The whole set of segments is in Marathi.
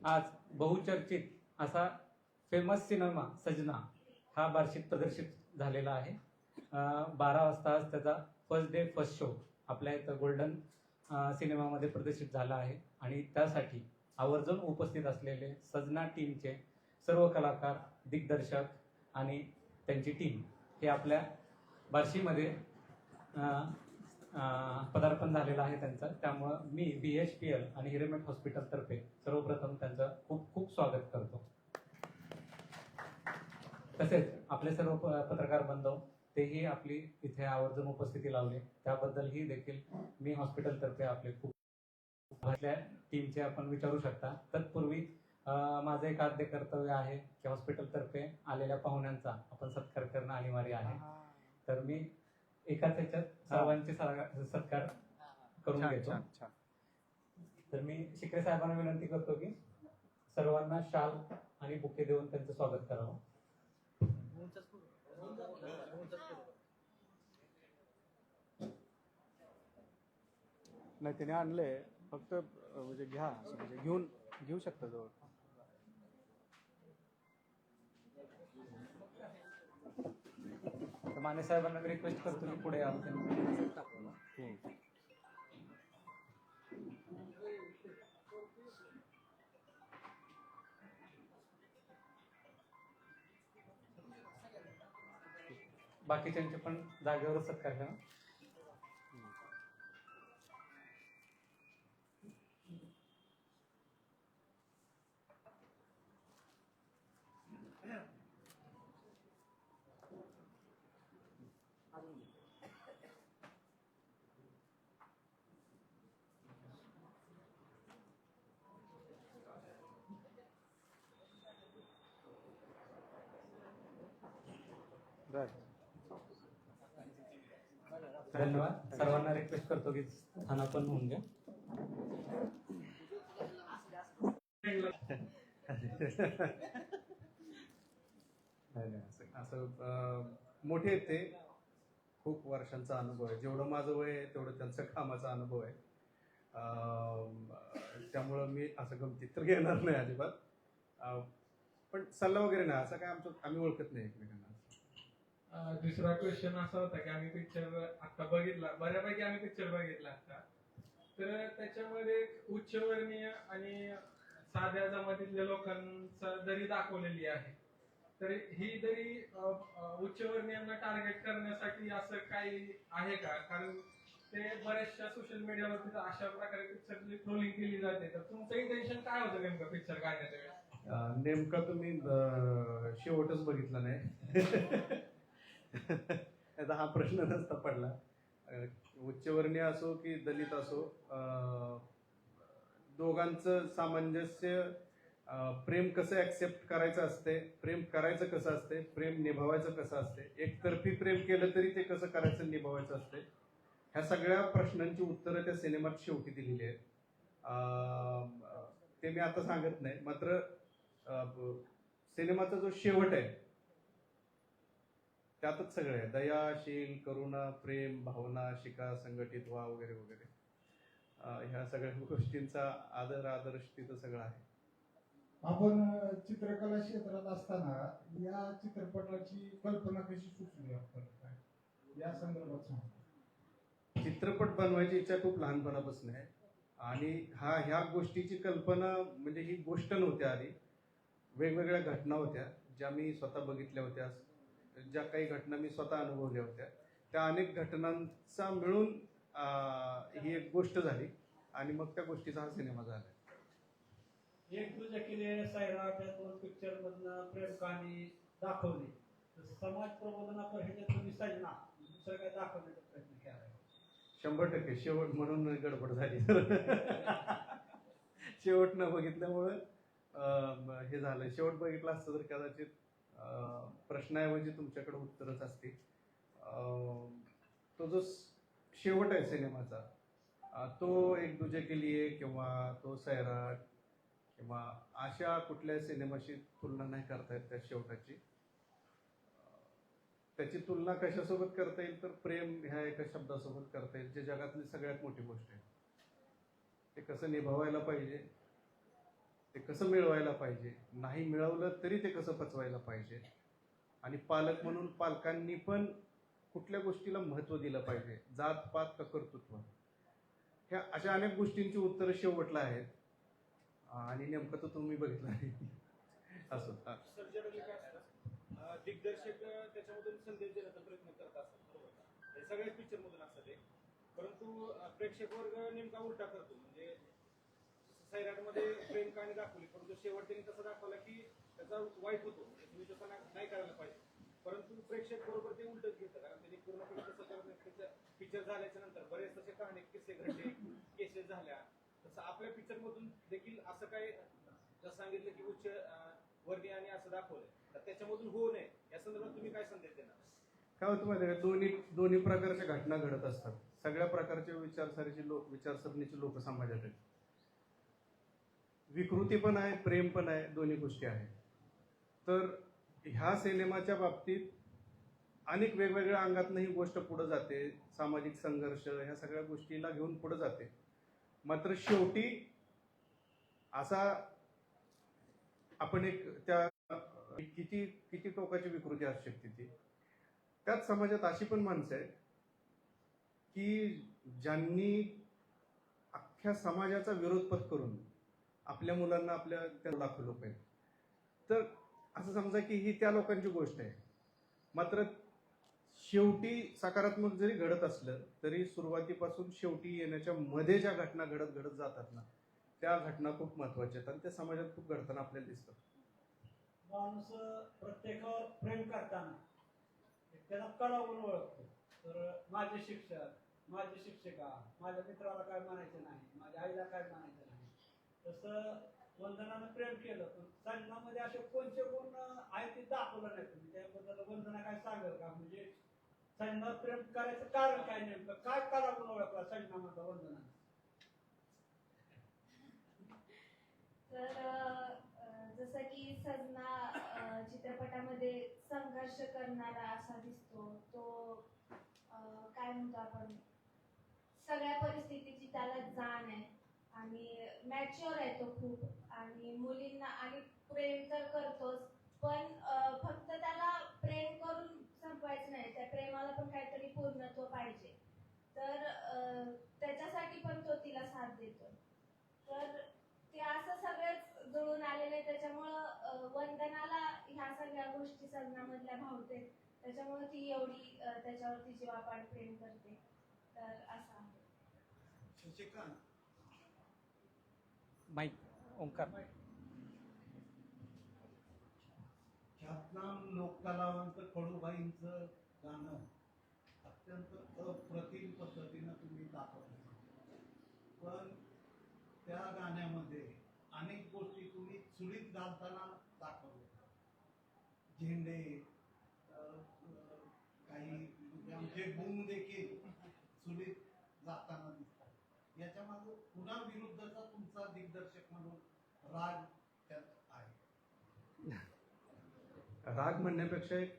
आज बहुचर्चित असा फेमस सिनेमा सजना हा बार्शीत प्रदर्शित झालेला आहे. बारा वाजता आज त्याचा फर्स्ट डे फर्स्ट शो आपल्या इथं गोल्डन सिनेमामध्ये प्रदर्शित झाला आहे. आणि त्यासाठी आवर्जून उपस्थित असलेले सजना टीमचे सर्व कलाकार दिग्दर्शक आणि त्यांची टीम हे आपल्या बार्शीमध्ये पदार्पण झालेलं आहे त्यांचं. त्यामुळं मी बी एच पी एल आणि हिरेमेट हॉस्पिटलतर्फे सर्वप्रथम त्यांचं खूप खूप स्वागत करतो. तसेच आपले सर्व पत्रकार बांधव तेही आपली इथे आवर्जून उपस्थिती लावली. त्याबद्दलही देखील मी हॉस्पिटलतर्फे आपले खूप टीमचे आपण विचारू शकता. तत्पूर्वी माझं एक आद्य कर्तव्य आहे की हॉस्पिटलतर्फे आलेल्या पाहुण्यांचा आपण सत्कार करणं अनिवार्य आहे. तर मी एकाच ह्याच्यात सर्वांचे सर- सत्कार करून घेतो. तर मी शिकरे साहेबांना विनंती करतो की सर्वांना शाल आणि बुके देऊन त्यांचं स्वागत करावं. नाही त्याने आणले फक्त म्हणजे घ्या म्हणजे घेऊन घेऊ शकता जवळ. तर माने साहेबांना मी रिक्वेस्ट करतो की पुढे यावं त्यांनी. बाकीच्यांचे पण जागेवरच सत्कार करा बर धन्यवाद सर्वांना रिक्वेस्ट करतो पण होऊन घ्या असं मोठे आहेत ते. खूप वर्षांचा अनुभव आहे. जेवढं माझं वय आहे तेवढं त्यांचा कामाचा अनुभव आहे. त्यामुळं मी असं गमतीत तर घेणार नाही अजिबात. पण सल्ला वगैरे नाही. असं काय आमचं आम्ही ओळखत नाही एकमेकांना. दुसरा क्वेश्चन असा होता की आम्ही पिक्चर आता बघितला. बऱ्यापैकी आम्ही पिक्चर बघितला आता. तर त्याच्यामध्ये उच्चवर्णीय आणि साध्या जमातीतल्या लोकांचा दरी दाखवलेली आहे तर ही दरी उच्चवर्णीयांना टार्गेट करण्यासाठी असं काही आहे का? कारण ते बऱ्याचशा सोशल मीडियावरती अशा प्रकारे पिक्चरची ट्रोलिंग केली जाते तर तुमचं इंटेन्शन काय होतं नेमकं पिक्चर काढण्याच्या वेळेस? नेमका तुम्ही शेवटच बघितला नाही. त्याचा हा प्रश्न नसता पडला. उच्चवर्णीय असो की दलित असो दोघांचं सामंजस्य प्रेम कसं ऍक्सेप्ट करायचं असते प्रेम करायचं कसं असते प्रेम निभावायचं कसं असते एकतर्फी प्रेम केलं तरी ते कसं करायचं निभावायचं असते ह्या सगळ्या प्रश्नांची उत्तरं त्या सिनेमात शेवटी दिलेली आहेत. ते मी आता सांगत नाही मात्र सिनेमाचा जो शेवट आहे त्यातच सगळं आहे दयाशील करुणा प्रेम भावना शिका संघटित व्हा वगैरे वगैरे. ह्या सगळ्या गोष्टींचा आदर आदर्श तिथं सगळं आहे. आपण चित्रकला क्षेत्रात असताना या चित्रपटाची कल्पना कशी सुचली आपण या संदर्भात सांगा. चित्रपट बनवायची इच्छा खूप लहानपणापासून आहे. आणि हा ह्या गोष्टीची कल्पना म्हणजे ही गोष्ट नव्हती आधी. वेगवेगळ्या घटना होत्या ज्या मी स्वतः बघितल्या होत्या. ज्या काही घटना मी स्वतः अनुभवल्या होत्या त्या अनेक घटनांचा मिळून ही एक गोष्ट झाली आणि मग त्या गोष्टीचा हा सिनेमा झाला. एक तुझ्या केले सायरा त्या दोन पिक्चर मधनं प्रेम कहाणी दाखवली. तर समाज प्रबोधनापर ह्याच्यात तुम्ही सजना दुसरं काय दाखवण्याचा प्रयत्न केला आहे. शंभर टक्के. शेवट म्हणून गडबड झाली. शेवट न बघितल्यामुळं हे झालं. शेवट बघितला असतं तर कदाचित प्रश्नाऐवजी तुमच्याकडे उत्तरच असते तो जो शेवट आहे सिनेमाचा तो एक दुजे के लिए किंवा तो सैराट किंवा अशा कुठल्या सिनेमाशी तुलना नाही करता येत त्या शेवटाची? त्याची तुलना कशासोबत करता येईल? तर प्रेम ह्या एका शब्दासोबत करता येईल जे जगातली सगळ्यात मोठी गोष्ट आहे. ते कसं निभावायला पाहिजे? ते कसं मिळवायला पाहिजे? नाही मिळवलं तरी ते कसं पचवायला पाहिजे? आणि पालक म्हणून पालकांनी पण कुठल्या गोष्टीला महत्त्व दिलं पाहिजे? जात पात का कर्तृत्व. ह्या अशा अनेक गोष्टींची उत्तरं शेवटला आहेत. आणि नेमकं तर तुम्ही बघितलं नाही. असं. काय दिग्दर्शक त्याच्यामधून संदेश देण्याचा प्रयत्न करत असतात बरोबर हे सगळ्याच पिक्चरमधून असतात ते परंतु प्रेक्षक वर्ग नेमका उलटा करतो. म्हणजे सैराटमध्ये प्रेम कहाणी दाखवली परंतु शेवट त्यांनी तसं दाखवला की त्याचा वाईट होतो. म्हणजे तुम्ही तसं नाही करायला पाहिजे. परंतु प्रेक्षक बरोबर ते उलटच घेतं कारण त्यांनी पूर्ण पिक्चर झाल्याच्यानंतर बरेच तसे कहाणी किस्से घडले केसेस झाल्या. तसं आपल्या पिक्चर मधून देखील असं काय जसं सांगितलं की उच्च अं, वर्गीय आणि असं दाखवलंय. तर त्याच्यामधून होऊ नये. या संदर्भात तुम्ही काय संदेश देणार? काय होतं माहिती का? दोन्ही दोन्ही प्रकारच्या घटना घडत असतात. सगळ्या प्रकारच्या विचारसरणीची लोक विचारसरणीची लोक समाजात आहेत. विकृती पण आहे प्रेम पण आहे दोन्ही गोष्टी आहेत. तर ह्या सिनेमाच्या बाबतीत अनेक वेगवेगळ्या अंगातनं ही गोष्ट पुढं जाते. सामाजिक संघर्ष ह्या सगळ्या गोष्टीला घेऊन पुढं जाते. मात्र शेवटी असा आपण एक त्या किती किती टोकाची विकृती असू शकते ती. त्याच समाजात अशी पण माणसं आहेत की ज्यांनी अख्ख्या समाजाचा विरोध पत्करून आपल्या मुलांना आपल्या त्या दाखवलं पाहिजे. तर असं समजा की ही त्या लोकांची गोष्ट आहे. मात्र शेवटी सकारात्मक जरी घडत असलं तरी सुरुवातीपासून शेवटी येण्याच्या मध्ये ज्या घटना घडत घडत जातात ना त्या घटना खूप महत्त्वाच्या आहेत आणि त्या समाजात खूप घडताना आपल्याला दिसतात. माणूस प्रत्येकावर प्रेम करताना त्याला कळावून ओळखतो. तर माझे शिक्षक माझी शिक्षिका माझ्या मित्राला काय म्हणायचं नाही माझ्या आईला काय म्हणायचं तसं वंदनानं प्रेम केलं पण संघामध्ये असे कोणते गुण आहे ते दाखवलं नाही तुम्ही त्याबद्दल वंदना काय सांगाल का? म्हणजे संगमावर प्रेम करायचं कारण काय नेमकं? काय कळावून ओळखला संगमामधलं वंदना? तर जसं की सजना चित्रपटामध्ये संघर्ष करणारा असा दिसतो. तो काय म्हणतो आपण? सगळ्या परिस्थितीची त्याला जाण आहे. आणि मॅच्युअर आहे तो खूप. आणि मुलींना आणि प्रेम तर करतोच पण फक्त त्याला प्रेम करून संपवायचं नाही. त्या प्रेमाला पण काहीतरी पूर्णत्व पाहिजे. तर त्याच्यासाठी पण तो तिला साथ देतो तर ते असं सगळंच जुळून आलेलं त्याच्यामुळं वंदनाला ह्या सगळ्या गोष्टी सदनामधल्या भावते. त्याच्यामुळे ती एवढी अं, त्याच्यावरती जीवापाड प्रेम करते. तर असं आहे. शशिकांत माईक ओंकार ख्यातनाम लोककलावंत कडूबाईंचं गाणं अत्यंत अप्रतिम पद्धतीनं तुम्ही दाखवलं. पण त्या गाण्यामध्ये अनेक गोष्टी तुम्ही चुलीत घालताना दाखवल्या. झेंडे काही म्हणजे आमचे गुण देखील चुलीत जाताना दिसतात. याच्या मागे पुन्हा विरुद्ध तुमचा दिग्दर्शक म्हणून राग त्यात आहे. राग म्हणण्यापेक्षा एक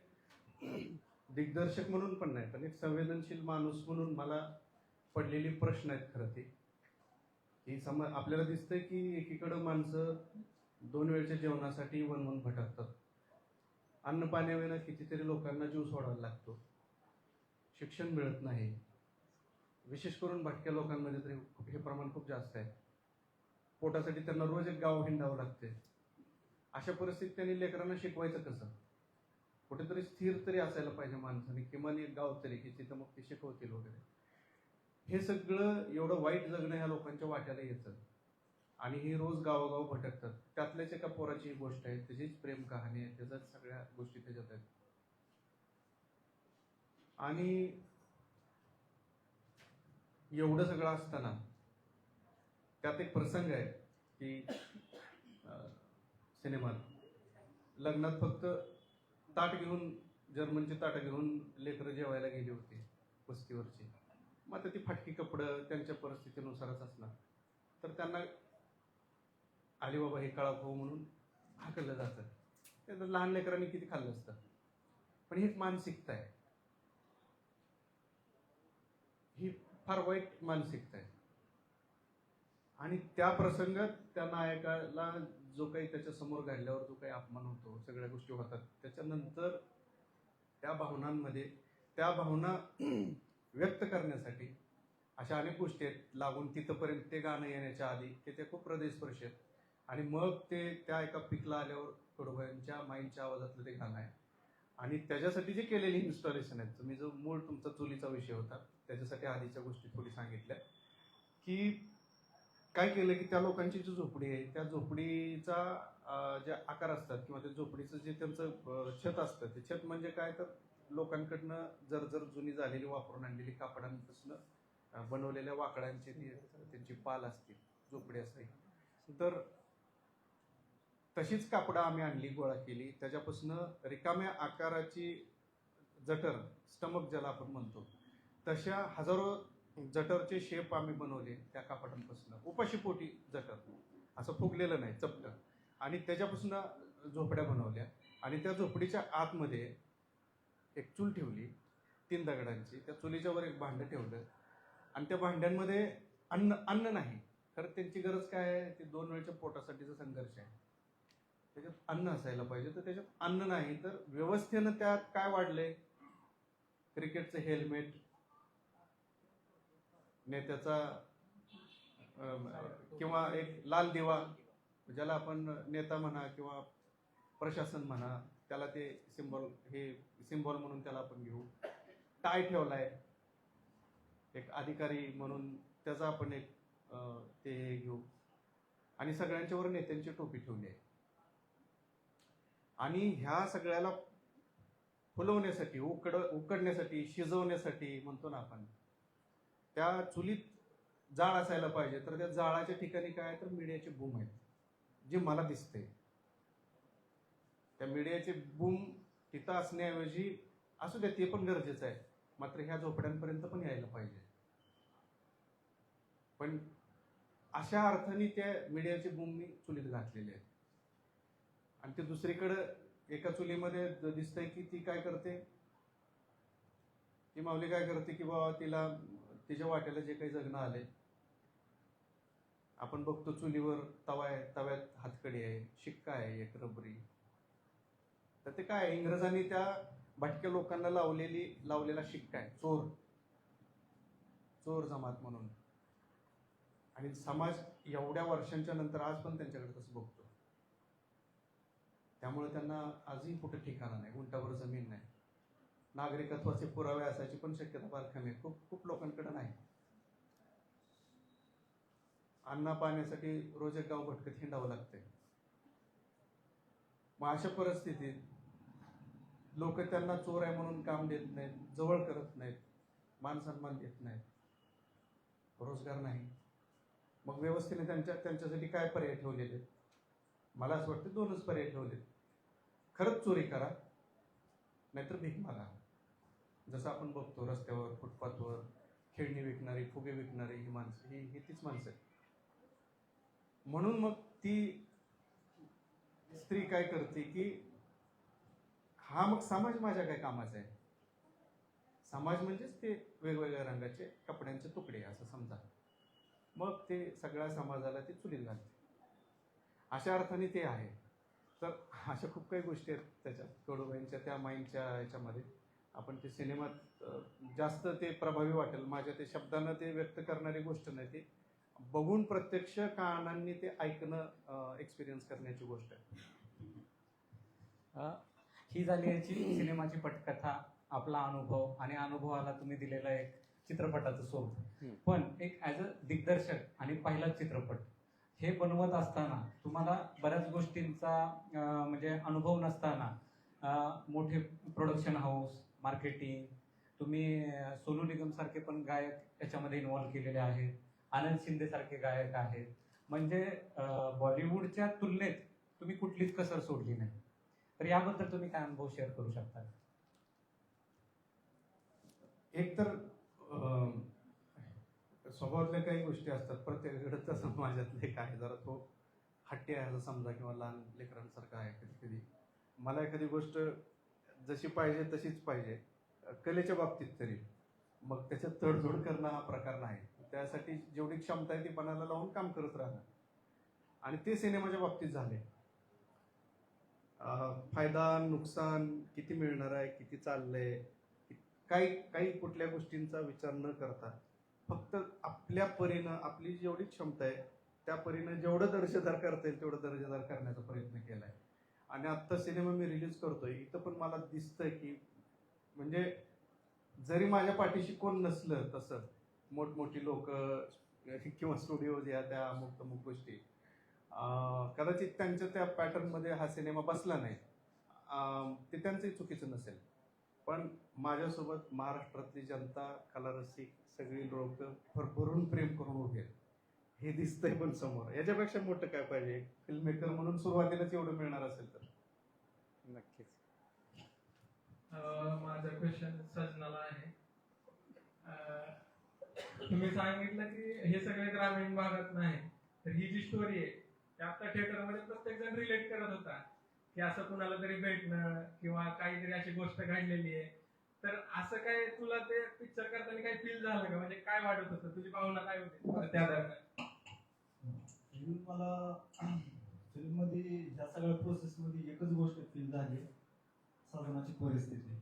दिग्दर्शक म्हणून पण नाही पण एक संवेदनशील माणूस म्हणून मला पडलेली प्रश्न आहेत खरं ते. की सम आपल्याला दिसतंय की एकीकडं माणसं दोन वेळच्या जेवणासाठी वनवन भटकतात. अन्न पाण्याविना कितीतरी लोकांना जीव सोडावा लागतो. शिक्षण मिळत नाही. विशेष करून भटक्या लोकांमध्ये तरी हे प्रमाण खूप जास्त आहे. पोटासाठी त्यांना रोज एक गाव हिंडावं लागते अशा परिस्थितीत त्यांनी लेकरांना शिकवायचं कसं? कुठेतरी स्थिर तरी असायला पाहिजे माणसाने किमान एक गाव तरी की तिथं मग ते शिकवतील वगैरे. हे सगळं एवढं वाईट जगणं ह्या लोकांच्या वाट्याला येतं. आणि हे रोज गावोगाव भटकतात. त्यातल्याच एका पोराची ही गोष्ट आहे त्याचीच प्रेम कहाणी आहे त्याच्याच सगळ्या गोष्टी त्याच्यात आहेत. आणि एवढं सगळं असताना त्यात एक प्रसंग आहे की सिनेमात लग्नात फक्त ताट घेऊन जर्मनची ताटं घेऊन लेकरं जेवायला गेली होती वस्तीवरची मग आता ती फाटकी कपडं त्यांच्या परिस्थितीनुसारच असणार. तर त्यांना अलीबाबा हे काळा खाऊ हो म्हणून हाकललं जातं. त्यानंतर लहान लेकरांनी किती खाल्लं असतं. पण ही एक मानसिकता आहे. ही फार वाईट मानसिकता आहे. आणि त्या प्रसंगात त्या नायकाला जो काही त्याच्यासमोर घडल्यावर जो काही अपमान होतो सगळ्या गोष्टी होतात त्याच्यानंतर त्या भावनांमध्ये त्या भावना व्यक्त करण्यासाठी अशा अनेक गोष्टी आहेत. लागून तिथंपर्यंत ते गाणं येण्याच्या आधी की ते खूप हृदयस्पर्शी आहेत. आणि मग ते त्या एका पिकला आल्यावर कडोबायांच्या माईंच्या आवाजातलं ते गाणं आहे. आणि त्याच्यासाठी जे केलेली इन्स्टॉलेशन आहेत तुम्ही जो मूळ तुमचा चुलीचा विषय होता त्याच्यासाठी आधीच्या गोष्टी थोडी सांगितल्या की काय केलं की त्या लोकांची जी झोपडी आहे त्या झोपडीचा जे आकार असतात किंवा त्या झोपडीचं जे त्यांचं छत असतं ते छत म्हणजे काय? तर लोकांकडनं जर जर जुनी झालेली वापरून आणलेली कापडांपासून बनवलेल्या वाकडांची ती त्यांची पाल असते झोपडी असायची तर तशीच कापडं आम्ही आणली गोळा केली. त्याच्यापासून रिकाम्या आकाराची जटर स्टमक ज्याला आपण म्हणतो तशा हजारो जटरचे शेप आम्ही बनवले त्या कापडांपासून उपाशीपोटी जटर असं फुगलेलं नाही चपटं. आणि त्याच्यापासून झोपड्या बनवल्या. आणि त्या झोपडीच्या आतमध्ये एक चूल ठेवली तीन दगडांची. त्या चुलीच्या वर एक भांडं ठेवलं. आणि त्या भांड्यांमध्ये अन्न अन्न नाही. खरं त्यांची गरज काय आहे? ते दोन वेळच्या पोटासाठीचा संघर्ष आहे. त्याच्यात अन्न असायला पाहिजे. तर त्याच्यात अन्न नाही तर व्यवस्थेनं त्यात काय वाढलंय? क्रिकेटचं हेल्मेट नेत्याचा किंवा एक लाल दिवा ज्याला आपण नेता म्हणा किंवा प्रशासन म्हणा त्याला ते सिम्बॉल हे सिम्बॉल म्हणून त्याला आपण घेऊ. टाय ठेवलाय. एक अधिकारी म्हणून त्याचा आपण एक ते हे घेऊ. आणि सगळ्यांच्यावर नेत्यांची टोपी ठेवली आहे. आणि ह्या सगळ्याला फुलवण्यासाठी उकड उकडण्यासाठी शिजवण्यासाठी म्हणतो ना आपण त्या चुलीत जाळ असायला पाहिजे तर त्या जाळाच्या ठिकाणी काय तर मीडियाचे बूम आहेत जे मला दिसते. त्या मीडियाचे बूम तिथं असण्याऐवजी असू द्या ते पण गरजेचं आहे मात्र ह्या झोपड्यांपर्यंत पण यायला पाहिजे. पण अशा अर्थाने त्या मीडियाचे बूम मी चुलीत घातलेले आहेत आणि ते दुसरीकडं एका चुलीमध्ये दिसतंय की ती काय करते? ती माऊली काय करते की बाबा तिला तिच्या वाट्याला जे काही जगणं आले आपण बघतो चुलीवर तवा आहे तव्यात हातकडी आहे शिक्का आहे एक रबरी. तर ते काय आहे, इंग्रजांनी त्या भटक्या लोकांना लावलेली लावलेला शिक्का आहे चोर. चोर जमात म्हणून. आणि समाज एवढ्या वर्षांच्या नंतर आज पण त्यांच्याकडे तसं बघतो. त्यामुळे त्यांना आजही कुठं ठिकाणा नाही उंटावर जमीन नाही. नागरिकत्वाचे पुरावे असायची पण शक्यता फार कमी. आहे खूप खूप लोकांकडे नाही. अन्ना पाण्यासाठी रोज एक गाव भटकत हिंडावं लागते मग अशा परिस्थितीत लोक त्यांना चोर आहे म्हणून काम देत नाहीत जवळ करत नाहीत मान सन्मान देत नाहीत. रोजगार नाही. मग व्यवस्थेने त्यांच्या त्यांच्यासाठी काय पर्याय ठेवलेले आहेत? मला असं वाटतं दोनच पर्याय ठेवलेत. खरंच चोरी करा नाहीतर भीक मागा. जसं आपण बघतो रस्त्यावर फुटपाथवर खेळणी विकणारी फुगे विकणारी ही माणसं ही ही तीच माणसं आहेत. म्हणून मग ती स्त्री काय करते की हा मग समाज माझ्या काय कामाचा आहे? समाज म्हणजेच ते वेगवेगळ्या रंगाचे कपड्यांचे तुकडे असं समजा. मग ते सगळ्या समाजाला ते चुलीत घालते. अशा अर्थाने ते आहे. तर अशा खूप काही गोष्टी आहेत त्याच्यात. कडूबाईंच्या त्या माईंच्या याच्यामध्ये. आपण ते सिनेमात जास्त ते प्रभावी वाटेल. माझ्या ते शब्दानं ते व्यक्त करणारी गोष्ट नाही ती. बघून प्रत्यक्ष कानांनी ते ऐकणं एक्सपिरियन्स करण्याची गोष्ट आहे. ही झाली याची सिनेमाची पटकथा आपला अनुभव आणि अनुभवाला तुम्ही दिलेला एक चित्रपटाचं स्वरूप. पण एक ॲज अ दिग्दर्शक आणि पहिला चित्रपट हे बनवत असताना तुम्हाला बऱ्याच गोष्टींचा म्हणजे अनुभव नसताना मोठे प्रोडक्शन हाऊस मार्केटिंग तुम्ही सोनू निगम सारखे पण गायक याच्यामध्ये इन्व्हॉल्व्ह केलेले आहेत. आनंद शिंदे सारखे गायक आहेत. म्हणजे बॉलिवूडच्या तुलनेत तुम्ही कुठलीच कसर सोडली नाही. तर याबद्दल तुम्ही काय अनुभव शेअर करू शकता? एक तर स्वभावातल्या काही गोष्टी असतात प्रत्येकाकडे समाजातले काय जरा तो हट्टी आहे असं समजा किंवा लहान लेकरांसारखा आहे कधी कधी मला एखादी गोष्ट जशी पाहिजे तशीच पाहिजे. कलेच्या बाबतीत तरी. मग त्याच्यात तडजोड करणं हा प्रकार नाही. त्यासाठी जेवढी क्षमता आहे ती पणाला लावून काम करत राहणार आणि ते सिनेमाच्या बाबतीत झाले. फायदा नुकसान किती मिळणार आहे किती चाललंय काही काही कुठल्या गोष्टींचा विचार न करता फक्त आपल्या परीनं आपली जेवढी क्षमता आहे त्या परीनं जेवढं दर्जेदार करता येईल तेवढं दर्जेदार करण्याचा प्रयत्न केलाय. आणि आत्ता सिनेमा मी रिलीज करतोय. इथं पण मला दिसतंय की म्हणजे जरी माझ्या पाठीशी कोण नसलं तसं मोठमोठी लोक किंवा स्टुडिओज या त्या अमुक तमुक गोष्टी कदाचित त्यांच्या त्या पॅटर्नमध्ये हा सिनेमा बसला नाही. ते त्यांचंही चुकीचं नसेल. पण माझ्यासोबत महाराष्ट्रातली जनता कलारसिक सगळी लोक भरभरून प्रेम करून उभे आहेत. हे दिसतंय पण समोर. याच्यापेक्षा मोठं काय पाहिजे? फिल्म मेकर म्हणून सुरुवातीलाच एवढं मिळणार असेल तर. नक्कीच. अं, माझा क्वेश्चन सजनाला आहे. अं, तुम्ही सांगितलं की हे सगळे ग्रामीण भागात नाही. तर ही जी स्टोरी आहे ती आता थिएटरमध्ये प्रत्येक जण रिलेट करत होता. की असं कुणाला तरी भेटणं किंवा काहीतरी अशी गोष्ट घडलेली आहे. तर असं काय तुला ते पिक्चर करताना काही फील झालं का? म्हणजे काय वाटत होतं? तुझी भावना काय होती? त्या दरम्यान? फिल्म मला फिल्ममध्ये ज्या सगळ्या प्रोसेसमध्ये एकच गोष्ट फील झाली साधनाची परिस्थिती.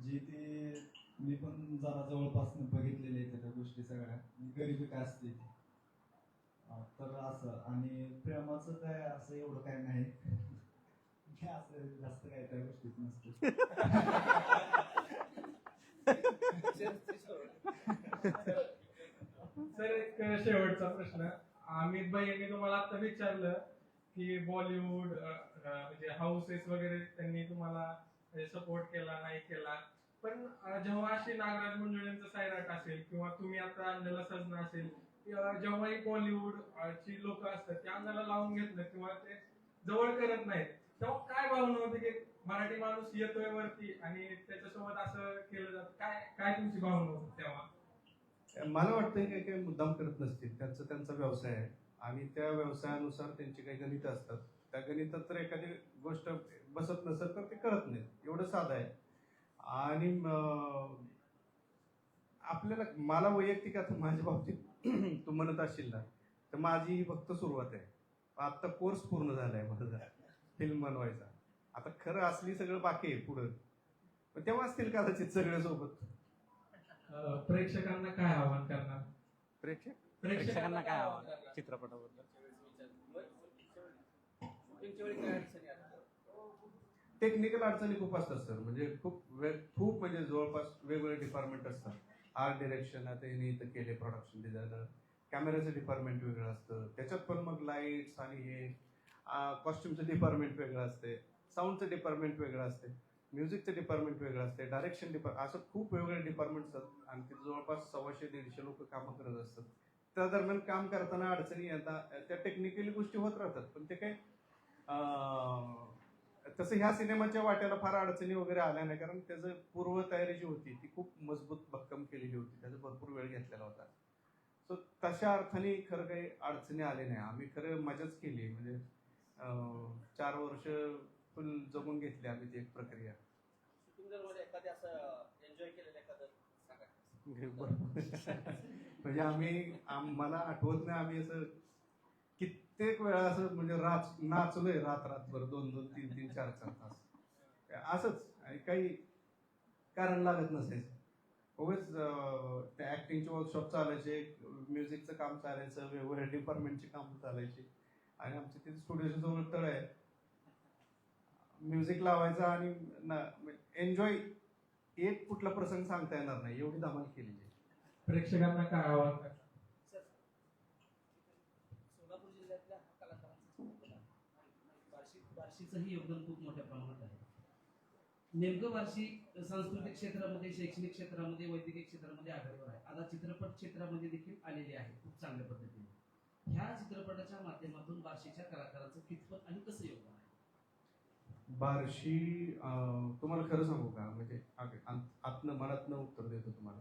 जी ती मी पण जरा जवळपासून बघितलेली आहे त्या गोष्टी सगळ्या. गरिबी काय असते ती. तर असं. आणि प्रेमाचं काय असं एवढं काय नाही. असं जास्त काय त्या गोष्टीत नसते सर एक शेवटचा प्रश्न. अमित भाई यांनी तुम्हाला आता विचारलं की बॉलिवूड म्हणजे हाऊसेस वगैरे त्यांनी तुम्हाला म्हणजे सपोर्ट केला नाही केला. पण जेव्हा अशी नागराज मंजुळेंचं सायराट असेल किंवा तुम्ही आता आणलेला सजना असेल जेव्हाही बॉलिवूड ची लोक असतात त्या अंगाला लावून घेतलं किंवा ते जवळ करत नाहीत तेव्हा काय भावना होती की मराठी माणूस येतोय वरती आणि त्याच्यासोबत असं केलं जात? काय काय तुमची भावना होती तेव्हा? मला वाटतं की काही मुद्दाम करत नसतील. त्यांचा त्यांचा व्यवसाय आहे. आणि त्या व्यवसायानुसार त्यांची काही गणितं असतात. त्या गणितात तर एखादी गोष्ट बसत नसेल तर ते करत नाहीत. एवढं साधं आहे. आणि आपल्याला मला वैयक्तिक आता माझ्या बाबतीत तू म्हणत असशील ना तर माझी ही फक्त सुरुवात आहे. आता कोर्स पूर्ण झालाय माझा. फिल्म बनवायचा. आता खरं असली सगळं बाकी आहे पुढं. पण तेव्हा असतील कदाचित सगळ्यासोबत प्रेक्षकांना काय आवाहन करणार? प्रेक्षक? प्रेक्षकांना काय आव्हान? चित्रपटाबद्दल. टेक्निकल अडचणी खूप असतात सर म्हणजे खूप वे खूप म्हणजे जवळपास वेगवेगळे डिपार्टमेंट असतात. आर्ट डिरेक्शन आता यांनी इथं केले प्रोडक्शन डिझायनर कॅमेराचं डिपार्टमेंट वेगळं असतं. त्याच्यात पण मग लाईट्स आणि हे कॉस्ट्युमचं डिपार्टमेंट वेगळं असते. साऊंडचं डिपार्टमेंट वेगळं असते. म्युझिकचं डिपार्टमेंट वेगळं असते डायरेक्शन डिपार्ट असं खूप वेगवेगळे डिपार्टमेंट्स असतात आणि तिथे जवळपास सव्वाशे दीडशे लोक कामं करत असतात. त्या दरम्यान काम करताना अडचणी येतात त्या टेक्निकली गोष्टी होत राहतात. पण ते काही तसं ह्या सिनेमाच्या वाट्याला फार अडचणी वगैरे आल्या नाही. कारण त्याचं पूर्वतयारी जी होती ती खूप मजबूत भक्कम केलेली होती. त्याचा भरपूर वेळ घेतलेला होता. सो तशा अर्थाने खरं काही अडचणी आले नाही. आम्ही खरं मजाच केली. म्हणजे चार वर्ष फुल जगून घेतली आम्ही ती एक प्रक्रिया. मध्ये एखादी असं एन्जॉय केलेलं एखादं सांगा. म्हणजे आम्ही आम- मला आठवत नाही आम्ही असं कित्येक वेळा असं म्हणजे रात नाचलोय रात रातभर दोन दोन तीन तीन चार चार तास. असंच आणि काही कारण लागत नसायचं. उगाच त्या ऍक्टिंगचे वर्कशॉप चालायचे म्युझिकचं काम चालायचं वेगवेगळ्या डिपार्टमेंटची कामं चालायची. आणि आमच्या तिथे स्टुडिओच्या जवळ तळ आहे. म्युझिक लावायचं आणि एन्जॉय एक कुठला प्रसंग सांगता येणार नाही एवढी धमाल केलेली आहे. प्रेक्षकांना काय आवाहन सोलापूर जिल्ह्यातल्या योगदान खूप मोठ्या प्रमाणात आहे. नेमकं बार्शी सांस्कृतिक क्षेत्रामध्ये शैक्षणिक क्षेत्रामध्ये वैद्यकीय क्षेत्रामध्ये आघाडीवर आहे. आता चित्रपट क्षेत्रामध्ये देखील आलेले आहे खूप चांगल्या पद्धतीने. ह्या चित्रपटाच्या माध्यमातून बार्शीच्या कलाकारांचं कितपत आणि कसं योगदान आहे? बार्शी तुम्हाला खरं सांगू का? म्हणजे आग- आत- आतनं मनातनं उत्तर देतो तुम्हाला.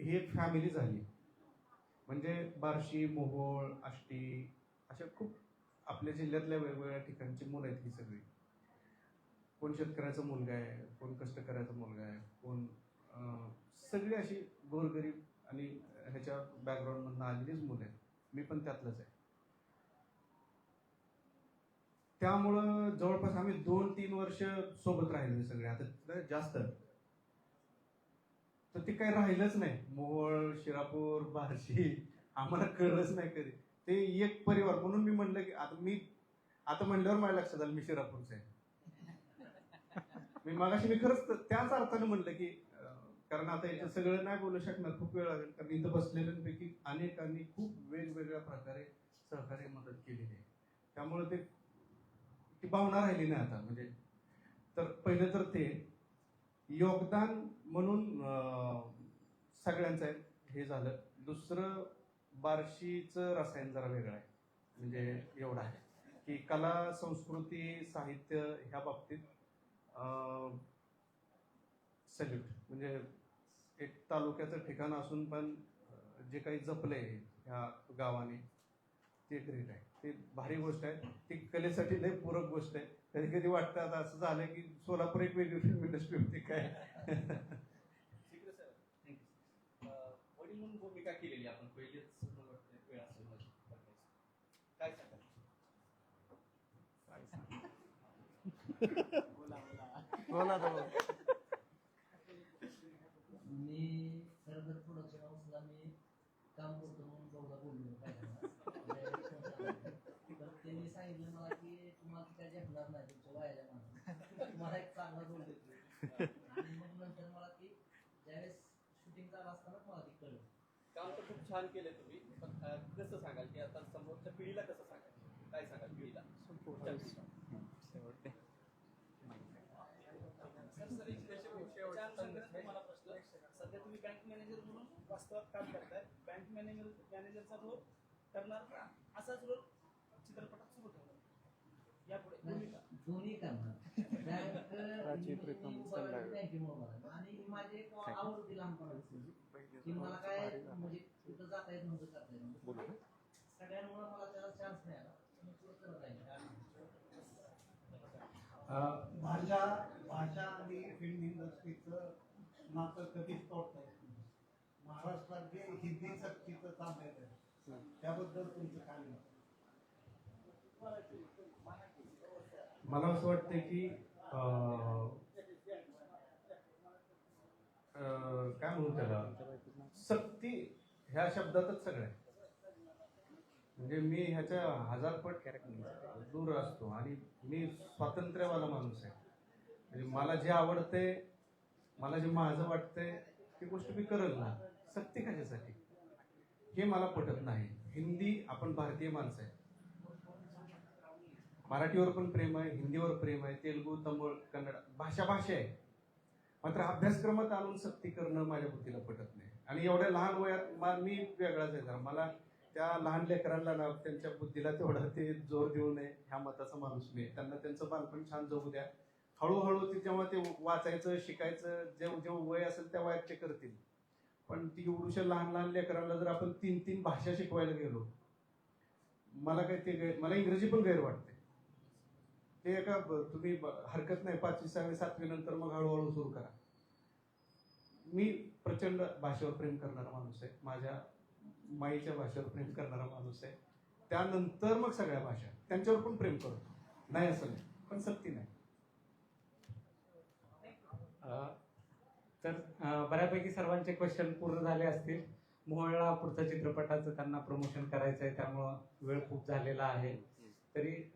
हे ही फॅमिली झाली. म्हणजे बार्शी मोहोळ आष्टी अशा खूप आपल्या जिल्ह्यातल्या वेगवेगळ्या ठिकाणची मुलं आहेत ही सगळी. कोण शेतकऱ्याचा मुलगा आहे कोण कष्टकऱ्याचा मुलगा आहे कोण सगळी अशी गोरगरीब आणि ह्याच्या बॅकग्राऊंडमधनं आलेलीच मुलं आहेत. मी पण त्यातलंच आहे. त्यामुळं जवळपास आम्ही दोन तीन वर्ष सोबत राहिलो सगळे. आता जास्त. तर ते काही राहिलंच नाही. मोहोळ शिरापूर बार्शी आम्हाला कळलंच नाही कधी. ते एक परिवार म्हणून मी म्हणलं की आता मी आता म्हणल्यावर माझ्या लक्षात आलं मी शिरापूरचं आहे. मी मागाशी मी खरंच त्याच अर्थाने म्हणलं की कारण आता इथं सगळं नाही बोलू शकणार खूप वेळ लागेल. कारण इथं बसलेल्यांपैकी अनेकांनी खूप वेगवेगळ्या प्रकारे सहकार्य मदत केलेली आहे. त्यामुळे ते ती भावना राहिली नाही आता. म्हणजे तर पहिलं तर ते योगदान म्हणून सगळ्यांचं आहे हे झालं. दुसरं बार्शीचं रसायन जरा वेगळं आहे. म्हणजे एवढं आहे की कला संस्कृती साहित्य ह्या बाबतीत सल्यूट म्हणजे एक तालुक्याचं ठिकाण असून पण जे काही जपलंय ह्या गावाने ते ग्रेट आहे. ते भारी गोष्ट आहे. ती कलेसाठी लय पूरक गोष्ट आहे. कधी कधी वाटतं आता असं झालं की सोलापूर एक वेगळी फिल्म इंडस्ट्री होती काय? वडील म्हणून भूमिका केलेली आपण पहिलेच मला वाटतं वेळ असेल माझी. बघायची. काय सांगाल? मी सरदार प्रोडक्शन हाऊसला मी काम करतो म्हणून बहुधा बोललो पहिल्यांदा. तर त्यांनी सांगितलं मला की तुम्हाला काय झेपणार नाही तुमच्या वयाच्या मानाने तुम्हाला एक चांगला रोल देतो आणि मग नंतर मला ती ज्यावेळेस शूटिंग चालू असताना मला ती कळलं काम तर खूप छान केलंय तुम्ही पण कसं सांगाल? की आता समोरच्या पिढीला कसं सांगाल? काय सांगाल पिढीला. सध्या तुम्ही बँक मॅनेजर म्हणून वास्तवात काम करताय. बँक मॅनेजर मॅनेजरचा रोल करणार असाच रोल चित्रपटात सुरू ठेवणार. यापुढे. भूमिका दोन्ही करणार. बँक माझी एक आवड होती लहानपणापासून. की मला काय म्हणजे कुठं जाता येत नव्हतं करता येत नव्हतं. सगळ्यांमुळे मला त्याला चान्स नाही आला मी पुढं करत राहिले अं, भाषा भाषा आणि फिल्म इंडस्ट्रीचं नातं कधीच तोडता येत नाही. महाराष्ट्रात जे हिंदी सक्तीचं चाललेलं आहे त्याबद्दल तुमचं काय मत? मला असं वाटतं की काय म्हणू त्याला? सक्ती ह्या शब्दातच सगळं आहे. म्हणजे मी ह्याच्या हजार पट दूर असतो आणि मी स्वातंत्र्यवाला माणूस आहे. म्हणजे मला जे आवडते मला जे माझं वाटतंय ती गोष्ट मी करेल ना सक्ती कशासाठी? हे मला पटत नाही. हिंदी आपण भारतीय माणसं आहे. मराठीवर पण प्रेम आहे हिंदीवर प्रेम आहे तेलुगू तमिळ कन्नड भाषा भाषा आहे. मात्र अभ्यासक्रमात आणून सक्ती करणं माझ्या बुद्धीला पटत नाही. आणि एवढ्या लहान वयात मी वेगळाच आहे जरा. मला त्या लहान लेकरांना ना त्यांच्या बुद्धीला तेवढा ते जोर देऊ नये ह्या मताचा माणूस मी त्यांना त्यांचं बालपण छान जगू द्या. हळूहळू ते जेव्हा ते वाचायचं शिकायचं जेव्हा जेव्हा वय असेल त्या वयात ते करतील. पण ती एवढूशा लहान लहान लेकरांना जर आपण तीन तीन भाषा शिकवायला गेलो मला काय ते गैर मला इंग्रजी पण गैर वाटते ते एका ब- तुम्ही ब- हरकत नाही पाचवी सहावी सातवी नंतर मग हळूहळू सुरू करा. मी प्रचंड भाषेवर प्रेम करणारा माणूस आहे. माझ्या माईच्या भाषेवर प्रेम करणारा माणूस आहे. त्यानंतर मग सगळ्या भाषा. त्यांच्यावर पण प्रेम करतो. नाही असं नाही. पण सक्ती नाही. तर बऱ्यापैकी सर्वांचे क्वेश्चन पूर्ण झाले असतील. मोहळला पुढच्या चित्रपटाचं त्यांना प्रमोशन करायचं आहे त्यामुळं वेळ खूप झालेला आहे. तरी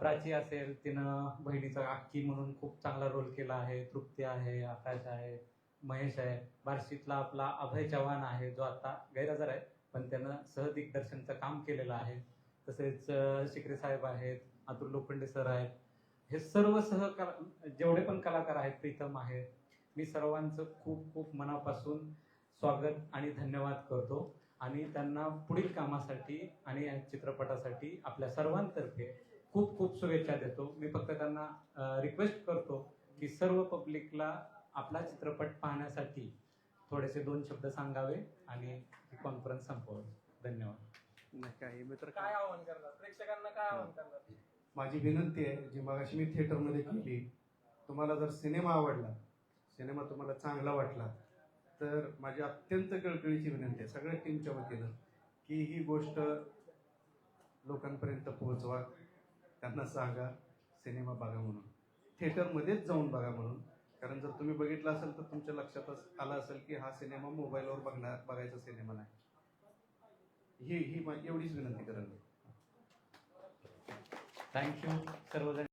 प्राची असेल तिनं बहिणीचा अक्की म्हणून खूप चांगला रोल केला आहे. तृप्ती आहे आकाश आहे महेश आहे. बार्शीतला आपला अभय चव्हाण आहे जो आता गैरहजर आहे पण त्यानं सहदिग्दर्शनचं काम केलेलं आहे. तसेच शिकरे साहेब आहेत अतुल लोखंडे सर आहेत. हे सर्व सहकार जेवढे पण कलाकार आहेत प्रीतम आहेत मी सर्वांचं खूप खूप मनापासून स्वागत आणि धन्यवाद करतो. आणि त्यांना पुढील कामासाठी आणि या चित्रपटासाठी आपल्या सर्वांतर्फे खूप खूप शुभेच्छा देतो. मी फक्त त्यांना रिक्वेस्ट करतो की सर्व पब्लिकला आपला चित्रपट पाहण्यासाठी थोडेसे दोन शब्द सांगावे आणि कॉन्फरन्स संपवावी. धन्यवाद. काही मित्र काय आव्हान करणार? प्रेक्षकांना काय आव्हान करणार? माझी विनंती आहे जी मगाशी मी थिएटरमध्ये केली तुम्हाला जर सिनेमा आवडला सिनेमा तुम्हाला चांगला वाटला तर माझी अत्यंत कळकळीची विनंती आहे सगळ्या टीमच्या वतीनं की ही गोष्ट लोकांपर्यंत पोहोचवा. त्यांना सांगा सिनेमा बघा म्हणून. थिएटरमध्येच जाऊन बघा म्हणून. कारण जर तुम्ही बघितलं असेल तर तुमच्या लक्षातच आलं असेल की हा सिनेमा मोबाईलवर बघणार बघायचा सिनेमा नाही. ही ही एवढीच विनंती करेन थँक्यू सर्वजण